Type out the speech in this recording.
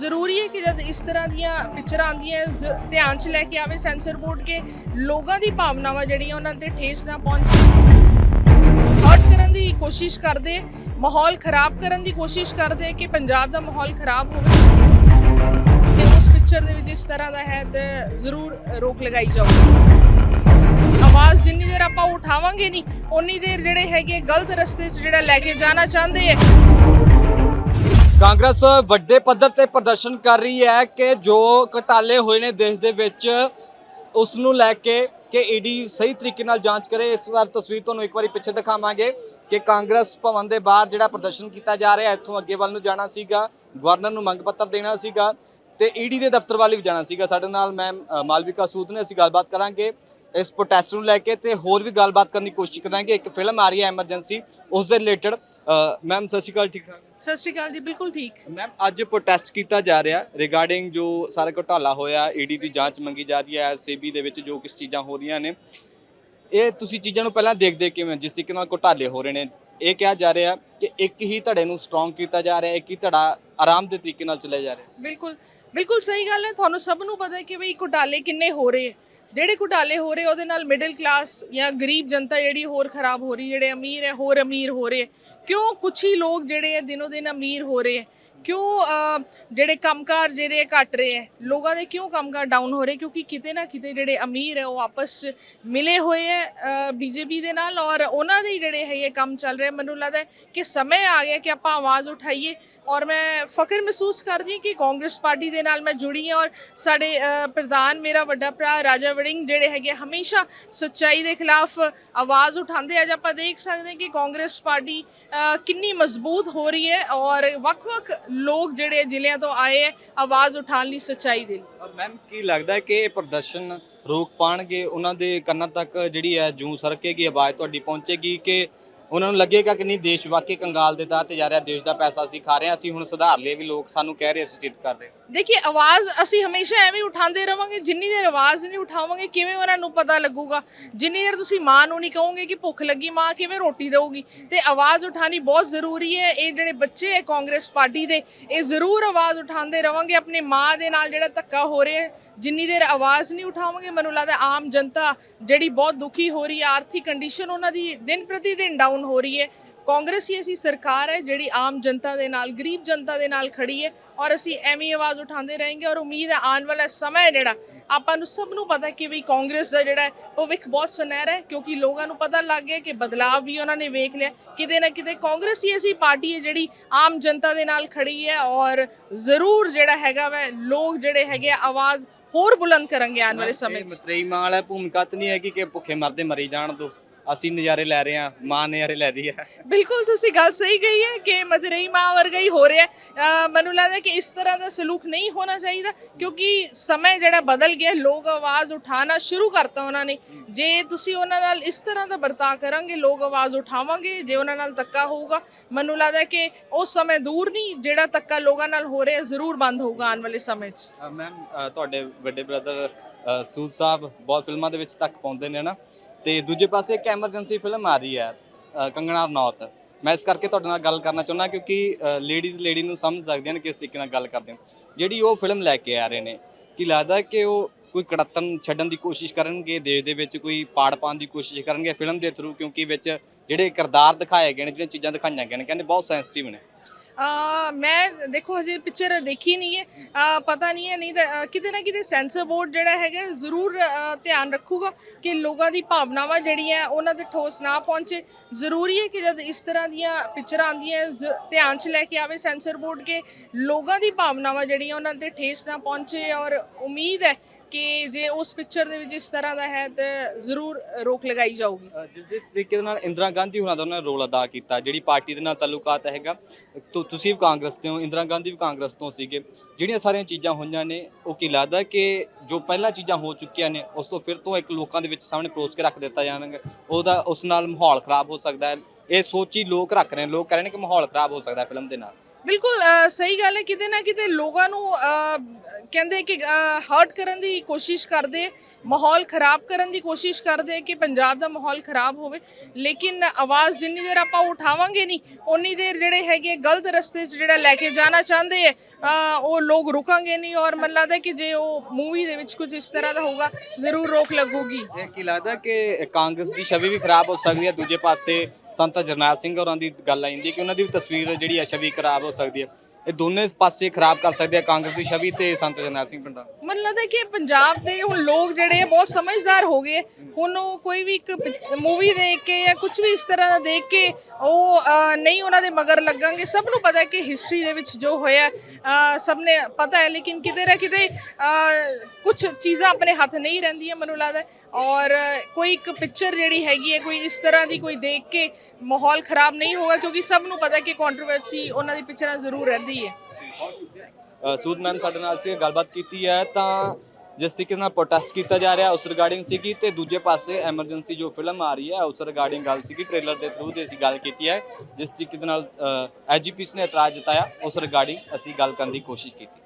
ਜ਼ਰੂਰੀ ਹੈ ਕਿ ਜਦ ਇਸ ਤਰ੍ਹਾਂ ਦੀਆਂ ਪਿਕਚਰਾਂ ਆਉਂਦੀਆਂ ਧਿਆਨ 'ਚ ਲੈ ਕੇ ਆਵੇ, ਸੈਂਸਰ ਬੋਰਡ ਕੇ ਲੋਕਾਂ ਦੀ ਭਾਵਨਾਵਾਂ ਜਿਹੜੀਆਂ ਉਹਨਾਂ ਤੇ ਠੇਸ ਨਾ ਪਹੁੰਚੇ। ਹਰਟ ਕਰਨ ਦੀ ਕੋਸ਼ਿਸ਼ ਕਰਦੇ, ਮਾਹੌਲ ਖਰਾਬ ਕਰਨ ਦੀ ਕੋਸ਼ਿਸ਼ ਕਰਦੇ ਕਿ ਪੰਜਾਬ ਦਾ ਮਾਹੌਲ ਖਰਾਬ ਹੋਵੇ। ਤੇ ਉਸ ਪਿਕਚਰ ਦੇ ਵਿੱਚ ਇਸ ਤਰ੍ਹਾਂ ਦਾ ਹੈ ਤੇ ਜ਼ਰੂਰ ਰੋਕ ਲਗਾਈ ਜਾਊਗੀ। ਆਵਾਜ਼ ਜਿੰਨੀ ਦੇਰ ਆਪਾਂ ਉਠਾਵਾਂਗੇ ਨਹੀਂ ਉਨੀ ਦੇਰ ਜਿਹੜੇ ਹੈਗੇ ਗਲਤ ਰਸਤੇ 'ਚ ਜਿਹੜਾ ਲੈ ਕੇ ਜਾਣਾ ਚਾਹੁੰਦੇ ਹੈ ਕਾਂਗਰਸ ਵੱਡੇ ਪੱਧਰ ਤੇ ਪ੍ਰਦਰਸ਼ਨ ਕਰ ਰਹੀ ਹੈ ਕਿ ਜੋ ਘਟਾਲੇ ਹੋਏ ਨੇ ਦੇਸ਼ ਦੇ ਵਿੱਚ, ਉਸ ਨੂੰ ਲੈ ਕੇ ਕਿ ਈਡੀ ਸਹੀ ਤਰੀਕੇ ਨਾਲ ਜਾਂਚ ਕਰੇ। ਇਸ ਵਾਰ ਤਸਵੀਰ ਤੁਹਾਨੂੰ ਇੱਕ ਵਾਰੀ ਪਿੱਛੇ ਦਿਖਾਵਾਂਗੇ ਕਿ ਕਾਂਗਰਸ ਭਵਨ ਦੇ ਬਾਹਰ ਜਿਹੜਾ ਪ੍ਰਦਰਸ਼ਨ ਕੀਤਾ ਜਾ ਰਿਹਾ, ਇੱਥੋਂ ਅੱਗੇ ਵੱਲ ਨੂੰ ਜਾਣਾ ਸੀਗਾ, ਗਵਰਨਰ ਨੂੰ ਮੰਗ ਪੱਤਰ ਦੇਣਾ ਸੀਗਾ ਤੇ ਈਡੀ ਦੇ ਦਫ਼ਤਰ ਵੱਲ ਵੀ ਜਾਣਾ ਸੀਗਾ। ਸਾਡੇ ਨਾਲ ਮੈਮ ਮਾਲਵਿਕਾ ਸੂਦ ਨੇ, ਅਸੀਂ ਗੱਲਬਾਤ ਕਰਾਂਗੇ। ਇਸ ਪ੍ਰੋਟੈਸਟ ਨੂੰ ਲੈ ਕੇ ਤੇ ਹੋਰ ਵੀ ਗੱਲਬਾਤ ਕਰਨ ਦੀ ਕੋਸ਼ਿਸ਼ ਕਰਾਂਗੇ। ਇੱਕ ਫਿਲਮ ਆ ਰਹੀ ਹੈ ਐਮਰਜੈਂਸੀ ਉਸ ਦੇ ਰਿਲੇਟਡ ਮੈਮ ਸਤਿ ਸ਼੍ਰੀ ਅਕਾਲ ਠੀਕ ਠਾਕ? ਸਤਿ ਸ਼੍ਰੀ ਅਕਾਲ ਜੀ ਬਿਲਕੁਲ ਠੀਕ। ਮੈਮ ਅੱਜ ਪ੍ਰੋਟੈਸਟ ਕੀਤਾ ਜਾ ਰਿਹਾ ਰਿਗਾਰਡਿੰਗ ਜੋ ਸਾਰਾ ਘੁਟਾਲਾ ਹੋਇਆ ਈਡੀ ਦੀ ਜਾਂਚ ਮੰਗੀ ਜਾ ਰਹੀ ਹੈ ਸੇਬੀ ਦੇ ਵਿੱਚ ਜੋ ਕਿਸ ਚੀਜ਼ਾਂ ਹੋ ਰਹੀਆਂ ਨੇ। ਇਹ ਤੁਸੀਂ ਚੀਜ਼ਾਂ ਨੂੰ ਪਹਿਲਾਂ ਦੇਖਦੇ ਕਿਵੇਂ ਜਿਸ ਤਰੀਕੇ ਨਾਲ ਘੁਟਾਲੇ ਹੋ ਰਹੇ ਨੇ? ਇਹ ਕਿਹਾ ਜਾ ਰਿਹਾ ਕਿ ਇੱਕ ਹੀ ਧੜੇ ਨੂੰ ਸਟਰੋਂਗ ਕੀਤਾ ਜਾ ਰਿਹਾ ਇੱਕ ਹੀ ਧੜਾ ਆਰਾਮ ਦੇ ਤਰੀਕੇ ਨਾਲ ਚੱਲਿਆ ਜਾ ਰਿਹਾ। ਬਿਲਕੁਲ ਬਿਲਕੁਲ ਸਹੀ ਗੱਲ ਹੈ। ਤੁਹਾਨੂੰ ਸਭ ਨੂੰ ਪਤਾ ਹੈ ਕਿ ਬਈ ਘੁਟਾਲੇ ਕਿੰਨੇ ਹੋ ਰਹੇ ਹੈ। ਜਿਹੜੇ ਘੁਟਾਲੇ ਹੋ ਰਹੇ ਉਹਦੇ ਨਾਲ ਮਿਡਲ ਕਲਾਸ ਜਾਂ ਗਰੀਬ ਜਨਤਾ ਜਿਹੜੀ ਹੋਰ ਖਰਾਬ ਹੋ ਰਹੀ ਜਿਹੜੇ ਅਮੀਰ ਹੈ ਹੋਰ ਅਮੀਰ ਹੋ ਰਹੇ। ਕਿਉਂ ਕੁਛ ਹੀ ਲੋਕ ਜਿਹੜੇ ਹੈ ਦਿਨੋ ਦਿਨ ਅਮੀਰ ਹੋ ਰਹੇ ਕਿਉਂ ਅਹ, ਜਿਹੜੇ ਕੰਮਕਾਰ ਜਿਹੜੇ ਘਟ ਰਹੇ ਹੈ? ਲੋਕਾਂ ਦੇ ਕਿਉਂ ਕੰਮਕਾਰ ਡਾਊਨ ਹੋ ਰਹੇ? ਕਿਉਂਕਿ ਕਿਤੇ ਨਾ ਕਿਤੇ ਜਿਹੜੇ ਅਮੀਰ ਹੈ ਉਹ ਆਪਸ 'ਚ ਮਿਲੇ ਹੋਏ ਹੈ ਬੀਜੇਪੀ ਦੇ ਨਾਲ ਔਰ ਉਹਨਾਂ ਦੇ ਜਿਹੜੇ ਹੈ ਇਹ ਕੰਮ ਚੱਲ ਰਿਹਾ ਮੈਨੂੰ ਲੱਗਦਾ ਕਿ ਸਮੇਂ ਆ ਗਿਆ ਕਿ ਆਪਾਂ ਆਵਾਜ਼ ਉਠਾਈਏ। ਔਰ ਮੈਂ ਫਖਰ ਮਹਿਸੂਸ ਕਰਦੀ ਕਿ ਕਾਂਗਰਸ ਪਾਰਟੀ ਦੇ ਨਾਲ ਮੈਂ ਜੁੜੀ ਹਾਂ ਔਰ ਸਾਡੇ ਪ੍ਰਧਾਨ ਮੇਰਾ ਵੱਡਾ ਭਰਾ ਰਾਜਾ ਵੜਿੰਗ ਜਿਹੜੇ ਹੈਗੇ ਹਮੇਸ਼ਾ ਸੱਚਾਈ ਦੇ ਖਿਲਾਫ ਆਵਾਜ਼ ਉਠਾਉਂਦੇ ਅੱਜ ਆਪਾਂ ਦੇਖ ਸਕਦੇ ਕਿ ਕਾਂਗਰਸ ਪਾਰਟੀ ਕਿੰਨੀ ਮਜ਼ਬੂਤ ਹੋ ਰਹੀ ਹੈ ਔਰ ਵੱਖ-ਵੱਖ ਲੋਕ ਜਿਹੜੇ ਜ਼ਿਲ੍ਹਿਆਂ ਤੋਂ ਆਏ ਹੈ ਆਵਾਜ਼ ਉਠਾਉਣ ਲਈ ਸੱਚਾਈ ਦੇ ਲਈ। ਮੈਮ, ਕੀ ਲੱਗਦਾ ਹੈ ਕਿ ਇਹ ਪ੍ਰਦਰਸ਼ਨ ਰੋਕ ਪਾਣਗੇ? ਉਹਨਾਂ ਦੇ ਕੰਨਾਂ ਤੱਕ ਜਿਹੜੀ ਹੈ ਜੂੰ ਸਰਕੇਗੀ, ਆਵਾਜ਼ ਤੁਹਾਡੀ ਪਹੁੰਚੇਗੀ ਕਿ ਉਹਨਾਂ ਨੂੰ ਲੱਗੇਗਾ ਕਿ ਨਹੀਂ, ਦੇਸ਼ ਵਾਕਈ ਕੰਗਾਲ ਦੇ ਦਾਹ ਜਾ ਰਿਹਾ, ਦੇਸ਼ ਦਾ ਪੈਸਾ ਅਸੀਂ ਖਾ ਰਹੇ ਹਾਂ, ਅਸੀਂ ਹੁਣ ਸੁਧਾਰ ਲਈ ਵੀ ਲੋਕ ਸਾਨੂੰ ਕਹਿ ਰਹੇ, ਅਸੀਂ ਕਰ ਰਹੇ ਦੇਖਿਏ ਆਵਾਜ਼ ਅਸੀਂ ਹਮੇਸ਼ਾ ਐਵੇਂ ਉਠਾਉਂਦੇ ਰਵਾਂਗੇ, ਜਿੰਨੀ ਦੇਰ ਆਵਾਜ਼ ਨਹੀਂ ਉਠਾਵਾਂਗੇ, ਕਿਵੇਂ ਉਹਨਾਂ ਨੂੰ ਪਤਾ ਲੱਗੂਗਾ? ਜਿੰਨੀ ਦੇਰ ਤੁਸੀਂ ਮਾਂ ਨੂੰ ਨਹੀਂ ਕਹੋਗੇ ਕਿ ਭੁੱਖ ਲੱਗੀ, ਮਾਂ ਕਿਵੇਂ ਰੋਟੀ ਦੇਊਗੀ? ਤੇ ਆਵਾਜ਼ ਉਠਾਣੀ ਬਹੁਤ ਜ਼ਰੂਰੀ ਹੈ। ਇਹ ਜਿਹੜੇ ਬੱਚੇ ਹੈ ਕਾਂਗਰਸ ਪਾਰਟੀ ਦੇ, ਇਹ ਜ਼ਰੂਰ ਆਵਾਜ਼ ਉਠਾਉਂਦੇ ਰਵਾਂਗੇ, ਆਪਣੇ ਮਾਂ ਦੇ ਨਾਲ ਜਿਹੜਾ ਧੱਕਾ ਹੋ ਰਿਹਾ ਜਿੰਨੀ ਦੇਰ ਆਵਾਜ਼ ਨਹੀਂ ਉਠਾਵਾਂਗੇ, ਮੈਨੂੰ ਲੱਗਦਾ ਆਮ ਜਨਤਾ ਜਿਹੜੀ ਬਹੁਤ ਦੁਖੀ ਹੋ ਰਹੀ ਹੈ, ਆਰਥਿਕ ਕੰਡੀਸ਼ਨ ਉਹਨਾਂ ਦੀ ਦਿਨ ਪ੍ਰਤੀ ਦਿਨ ਡਾਊਨ ਹੋ ਰਹੀ ਹੈ। ਕਾਂਗਰਸ ਹੀ ਐਸੀ ਸਰਕਾਰ ਹੈ ਜਿਹੜੀ ਆਮ ਜਨਤਾ ਦੇ ਨਾਲ ਗਰੀਬ ਜਨਤਾ ਦੇ ਨਾਲ ਖੜੀ ਹੈ ਔਰ ਅਸੀਂ ਐਵੇਂ ਹੀ ਆਵਾਜ਼ ਉਠਾਉਂਦੇ ਰਹਾਂਗੇ ਔਰ ਉਮੀਦ ਹੈ ਆਉਣ ਵਾਲਾ ਸਮਾਂ ਹੈ ਜਿਹੜਾ। ਆਪਾਂ ਨੂੰ ਸਭ ਨੂੰ ਪਤਾ ਕਿ ਵੀ ਕਾਂਗਰਸ ਦਾ ਜਿਹੜਾ ਹੈ ਭਵਿੱਖ ਬਹੁਤ ਸੁਨਹਿਰਾ ਹੈ ਕਿਉਂਕਿ ਲੋਕਾਂ ਨੂੰ ਪਤਾ ਲੱਗ ਗਿਆ ਕਿ ਬਦਲਾਅ ਵੀ ਉਹਨਾਂ ਨੇ ਵੇਖ ਲਿਆ। ਕਿਤੇ ਨਾ ਕਿਤੇ ਕਾਂਗਰਸ ਹੀ ਐਸੀ ਪਾਰਟੀ ਹੈ ਜਿਹੜੀ ਆਮ ਜਨਤਾ ਦੇ ਨਾਲ ਖੜੀ ਹੈ ਔਰ ਜ਼ਰੂਰ ਜਿਹੜਾ ਹੈਗਾ ਵੈ ਲੋਕ ਜਿਹੜੇ ਹੈਗੇ ਆਵਾਜ਼ ਹੋਰ ਬੁਲੰਦ ਕਰਾਂਗੇ ਆਉਣ ਵਾਲੇ ਸਮੇਂ 'ਚ ਮਤਰੇਈ ਮਾਂ ਵਾਲਾ ਭੂਮਿਕਾ ਨਹੀਂ ਹੈਗੀ ਕਿ ਭੁੱਖੇ ਮਰਦੇ ਮਰੀ ਜਾਣ ਦੋ। ਅਸੀਂ ਨਜ਼ਾਰੇ ਲੈ ਰਹੇ ਹਾਂ ਮਾਂ ਨਜ਼ਾਰੇ ਲੈ ਰਹੀ ਹੈ। ਬਿਲਕੁਲ ਤੁਸੀਂ ਗੱਲ ਸਹੀ ਕਹੀ ਹੈ ਕਿ ਮਦਰਈ ਮਾਂ ਵਰਗਾ ਹੀ ਹੋ ਰਿਹਾ ਹੈ। ਅਹ ਮੈਨੂੰ ਲੱਗਦਾ ਕਿ ਇਸ ਤਰ੍ਹਾਂ ਦਾ ਸਲੂਕ ਨਹੀਂ ਹੋਣਾ ਚਾਹੀਦਾ ਕਿਉਂਕਿ ਸਮੇਂ ਜਿਹੜਾ ਬਦਲ ਗਿਆ ਲੋਕ ਆਵਾਜ਼ ਉਠਾਉਣਾ ਸ਼ੁਰੂ ਕਰਤਾ ਉਹਨਾਂ ਨੇ। ਜੇ ਤੁਸੀਂ ਉਹਨਾਂ ਨਾਲ ਇਸ ਤਰ੍ਹਾਂ ਦਾ ਵਰਤਾਅ ਕਰਾਂਗੇ ਲੋਕ ਆਵਾਜ਼ ਉਠਾਵਾਂਗੇ ਜੇ ਉਹਨਾਂ ਨਾਲ ਧੱਕਾ ਹੋਊਗਾ ਮੈਨੂੰ ਲੱਗਦਾ ਕਿ ਉਹ ਸਮੇਂ ਦੂਰ ਨਹੀਂ ਜਿਹੜਾ ਧੱਕਾ ਲੋਕਾਂ ਨਾਲ ਹੋ ਰਿਹਾ ਜ਼ਰੂਰ ਬੰਦ ਹੋਊਗਾ ਆਉਣ ਵਾਲੇ ਸਮੇਂ 'ਚ। ਮੈਮ ਤੁਹਾਡੇ ਵੱਡੇ ਬ੍ਰਦਰ ਸੂਦ ਸਾਹਿਬ ਬਹੁਤ ਫਿਲਮਾਂ ਦੇ ਵਿੱਚ ਤੱਕ ਪਾਉਂਦੇ ਨੇ ਨਾ? ਤੇ ਦੂਜੇ ਪਾਸੇ ਇੱਕ ਐਮਰਜੈਂਸੀ ਫਿਲਮ ਆ ਰਹੀ ਹੈ ਅ, ਕੰਗਣਾ ਰਣੌਤ। ਮੈਂ ਇਸ ਕਰਕੇ ਤੁਹਾਡੇ ਨਾਲ ਗੱਲ ਕਰਨਾ ਚਾਹੁੰਦਾ ਕਿਉਂਕਿ ਲੇਡੀਜ਼ ਲੇਡੀ ਨੂੰ ਸਮਝ ਸਕਦੀਆਂ ਨੇ ਕਿਸ ਤਰੀਕੇ ਨਾਲ ਗੱਲ ਕਰਦੇ ਨੇ। ਜਿਹੜੀ ਉਹ ਫਿਲਮ ਲੈ ਕੇ ਆ ਰਹੇ ਨੇ ਕੀ ਲੱਗਦਾ ਕਿ ਉਹ ਕੋਈ ਕੜਤਨ ਛੱਡਣ ਦੀ ਕੋਸ਼ਿਸ਼ ਕਰਨਗੇ ਦੇਸ਼ ਦੇ ਵਿੱਚ ਕੋਈ ਪਾੜ ਪਾਉਣ ਦੀ ਕੋਸ਼ਿਸ਼ ਕਰਨਗੇ ਫਿਲਮ ਦੇ ਥਰੂ ਕਿਉਂਕਿ ਵਿੱਚ ਜਿਹੜੇ ਕਿਰਦਾਰ ਦਿਖਾਏ ਗਏ ਨੇ ਜਿਹੜੀਆਂ ਚੀਜ਼ਾਂ ਦਿਖਾਈਆਂ ਗਈਆਂ ਨੇ ਕਹਿੰਦੇ ਬਹੁਤ ਸੈਂਸਿਟਿਵ ਨੇ। ਮੈਂ ਦੇਖੋ, ਹਜੇ ਪਿਕਚਰ ਦੇਖੀ ਨਹੀਂ ਹੈ। ਪਤਾ ਨਹੀਂ ਹੈ, ਨਹੀਂ ਤਾਂ ਕਿਤੇ ਨਾ ਕਿਤੇ ਸੈਂਸਰ ਬੋਰਡ ਜਿਹੜਾ ਹੈਗਾ, ਜ਼ਰੂਰ ਧਿਆਨ ਰੱਖੂਗਾ ਕਿ ਲੋਕਾਂ ਦੀ ਭਾਵਨਾਵਾਂ ਜਿਹੜੀਆਂ ਉਹਨਾਂ ਤੇ ਠੋਸ ਨਾ ਪਹੁੰਚੇ। ਜ਼ਰੂਰੀ ਹੈ ਕਿ ਜਦ ਇਸ ਤਰ੍ਹਾਂ ਦੀਆਂ ਪਿਕਚਰਾਂ ਆਉਂਦੀਆਂ ਜ਼- ਧਿਆਨ 'ਚ ਲੈ ਕੇ ਆਵੇ ਸੈਂਸਰ ਬੋਰਡ ਕੇ, ਲੋਕਾਂ ਦੀ ਭਾਵਨਾਵਾਂ ਜਿਹੜੀਆਂ ਉਹਨਾਂ ਤੇ ਠੇਸ ਨਾ ਪਹੁੰਚੇ ਔਰ ਉਮੀਦ ਹੈ ਕਿ ਜੇ ਉਸ ਪਿਕਚਰ ਦੇ ਵਿੱਚ ਇਸ ਤਰ੍ਹਾਂ ਦਾ ਹੈ ਤਾਂ ਜ਼ਰੂਰ ਰੋਕ ਲਗਾਈ ਜਾਊਗੀ। ਅ, ਜਿਸ ਦੇ ਤਰੀਕੇ ਦੇ ਨਾਲ ਇੰਦਰਾ ਗਾਂਧੀ ਹੋਣਾ ਦਾ ਉਹਨਾਂ ਨੇ ਰੋਲ ਅਦਾ ਕੀਤਾ ਜਿਹੜੀ ਪਾਰਟੀ ਦੇ ਨਾਲ ਤਾਲੁਕਾਤ ਹੈਗਾ। ਤੁ- ਤੁਸੀਂ ਵੀ ਕਾਂਗਰਸ ਤੋਂ ਹੋ ਇੰਦਰਾ ਗਾਂਧੀ ਵੀ ਕਾਂਗਰਸ ਤੋਂ ਸੀਗੇ। ਜਿਹੜੀਆਂ ਸਾਰੀਆਂ ਚੀਜ਼ਾਂ ਹੋਈਆਂ ਨੇ ਉਹ ਕੀ ਲੱਗਦਾ ਕਿ ਜੋ ਪਹਿਲਾਂ ਚੀਜ਼ਾਂ ਹੋ ਚੁੱਕੀਆਂ ਨੇ ਉਸ ਤੋਂ ਫਿਰ ਤੋਂ ਇੱਕ ਲੋਕਾਂ ਦੇ ਵਿੱਚ ਸਾਹਮਣੇ ਪਰੋਸ ਕੇ ਰੱਖ ਦਿੱਤਾ ਜਾਣਗਾ। ਉਹਦਾ ਉਸ ਨਾਲ ਮਾਹੌਲ ਖਰਾਬ ਹੋ ਸਕਦਾ ਹੈ। ਇਹ ਸੋਚੀ ਲੋਕ ਰੱਖ ਰਹੇ ਨੇ ਲੋਕ ਕਹਿ ਰਹੇ ਨੇ ਕਿ ਮਾਹੌਲ ਖਰਾਬ ਹੋ ਸਕਦਾ ਫਿਲਮ ਦੇ ਨਾਲ। ਬਿਲਕੁਲ ਸਹੀ ਗੱਲ ਹੈ, ਕਿਤੇ ਨਾ ਕਿਤੇ ਲੋਕਾਂ ਨੂੰ ਕਹਿੰਦੇ ਕਿ ਹਰਟ ਕਰਨ ਦੀ ਕੋਸ਼ਿਸ਼ ਕਰਦੇ, ਮਾਹੌਲ ਖਰਾਬ ਕਰਨ ਦੀ ਕੋਸ਼ਿਸ਼ ਕਰਦੇ ਕਿ ਪੰਜਾਬ ਦਾ ਮਾਹੌਲ ਖਰਾਬ ਹੋਵੇ। ਲੇਕਿਨ ਆਵਾਜ਼ ਜਿੰਨੀ ਦੇਰ ਆਪਾਂ ਉਠਾਵਾਂਗੇ ਨਹੀਂ ਉਨੀ ਦੇਰ ਜਿਹੜੇ ਹੈਗੇ ਗਲਤ ਰਸਤੇ 'ਚ ਜਿਹੜਾ ਲੈ ਕੇ ਜਾਣਾ ਚਾਹੁੰਦੇ ਹੈ ਉਹ ਲੋਕ ਰੁਕਾਂਗੇ ਨਹੀਂ ਔਰ ਮੈਨੂੰ ਲੱਗਦਾ ਕਿ ਜੇ ਉਹ ਮੂਵੀ ਦੇ ਵਿੱਚ ਕੁਝ ਇਸ ਤਰ੍ਹਾਂ ਦਾ ਹੋਊਗਾ, ਜ਼ਰੂਰ ਰੋਕ ਲੱਗੂਗੀ। ਇਹ ਕੀ ਲੱਗਦਾ ਕਿ ਕਾਂਗਰਸ ਦੀ ਛਵੀ ਵੀ ਖਰਾਬ ਹੋ ਸਕਦੀ ਹੈ, ਦੂਜੇ ਪਾਸੇ ਸੰਤ ਜਰਨੈਲ ਸਿੰਘ ਹੋਰਾਂ ਦੀ ਗੱਲ ਆ ਜਾਂਦੀ ਹੈ ਕਿ ਉਹਨਾਂ ਦੀ ਵੀ ਤਸਵੀਰ ਜਿਹੜੀ ਹੈ ਛਵੀ ਖਰਾਬ ਹੋ ਸਕਦੀ ਹੈ। ਇਹ ਦੋਨੇ ਪਾਸੇ ਖਰਾਬ ਕਰ ਸਕਦੇ ਆ, ਕਾਂਗਰਸ ਦੀ ਛਵੀ ਤੇ ਸੰਤ ਜਰਨੈਲ ਸਿੰਘ ਪਿੰਡਾ ਮੈਨੂੰ ਲੱਗਦਾ ਕਿ ਪੰਜਾਬ ਦੇ ਹੁਣ ਲੋਕ ਜਿਹੜੇ ਬਹੁਤ ਸਮਝਦਾਰ ਹੋ ਗਏ। ਹੁਣ ਉਹ ਕੋਈ ਵੀ ਇੱਕ ਮੂਵੀ ਦੇਖ ਕੇ ਜਾਂ ਕੁਝ ਵੀ ਇਸ ਤਰ੍ਹਾਂ ਦਾ ਦੇਖ ਕੇ ਉਹ ਨਹੀਂ ਉਹਨਾਂ ਦੇ ਮਗਰ ਲੱਗਾਂਗੇ ਸਭ ਨੂੰ ਪਤਾ ਹੈ ਕਿ ਹਿਸਟਰੀ ਦੇ ਵਿੱਚ ਜੋ ਹੋਇਆ ਸਭ ਨੇ ਪਤਾ ਹੈ, ਲੇਕਿਨ ਕਿਤੇ ਨਾ ਕਿਤੇ ਕੁਝ ਚੀਜ਼ਾਂ ਆਪਣੇ ਹੱਥ ਨਹੀਂ ਰਹਿੰਦੀਆਂ ਮੈਨੂੰ ਲੱਗਦਾ। ਔਰ ਕੋਈ ਇੱਕ ਪਿਕਚਰ ਜਿਹੜੀ ਹੈਗੀ ਹੈ, ਕੋਈ ਇਸ ਤਰ੍ਹਾਂ ਦੀ ਕੋਈ ਦੇਖ ਕੇ ਮਾਹੌਲ ਖਰਾਬ ਨਹੀਂ ਹੋਗਾ ਕਿਉਂਕਿ ਸਭ ਨੂੰ ਪਤਾ ਕਿ ਕੰਟਰੋਵਰਸੀ ਉਹਨਾਂ ਦੀ ਪਿਕਚਰਾਂ ਜ਼ਰੂਰ ਰਹਿੰਦੀ ਹੈ? ਸੂਦ ਮੈਮ ਸਾਡੇ ਨਾਲ ਸੀ, ਗੱਲਬਾਤ ਕੀਤੀ ਹੈ, ਤਾਂ ਜਿਸ ਤਰੀਕੇ ਨਾਲ ਪ੍ਰੋਟੈਸਟ ਕੀਤਾ ਜਾ ਰਿਹਾ, ਉਸ ਰਿਗਾਰਡਿੰਗ ਸੀਗੀ, ਤੇ ਦੂਜੇ ਪਾਸੇ ਐਮਰਜੈਂਸੀ ਜੋ ਫਿਲਮ ਆ ਰਹੀ ਹੈ, ਉਸ ਰਿਗਾਰਡਿੰਗ ਗੱਲ ਸੀਗੀ ਟ੍ਰੇਲਰ ਦੇ ਥਰੂ ਤੇ ਅਸੀਂ ਗੱਲ ਕੀਤੀ ਹੈ, ਜਿਸ ਤਰੀਕੇ ਦੇ ਨਾਲ ਐਜੀਪੀਸ ਨੇ ਇਤਰਾਜ਼ ਜਤਾਇਆ, ਉਸ ਰਿਗਾਰਡਿੰਗ ਅਸੀਂ ਗੱਲ ਕਰਨ ਦੀ ਕੋਸ਼ਿਸ਼ ਕੀਤੀ।